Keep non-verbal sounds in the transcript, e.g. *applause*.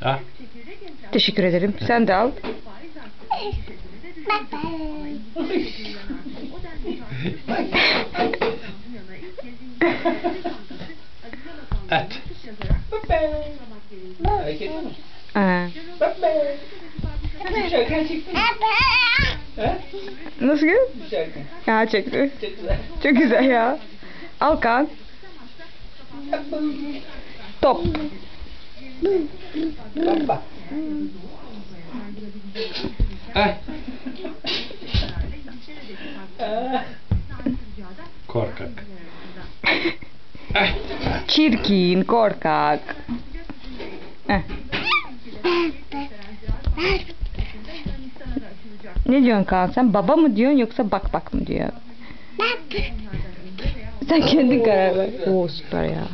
Ha? enflasyon Teşekkür ederim. Sen de al. *laughs* Hareket mi? He? nasıl şarkı. Ya çekti. Güzel. Çok güzel ya. Al kan. Top. Baba. Ay. Korkak. Ay. Çirkin, korkak. Eh. Ne diyorsun Kaan sen? Baba mı diyorsun yoksa bak bak mı diyor? Sen kendin karar ver. Oo süper ya.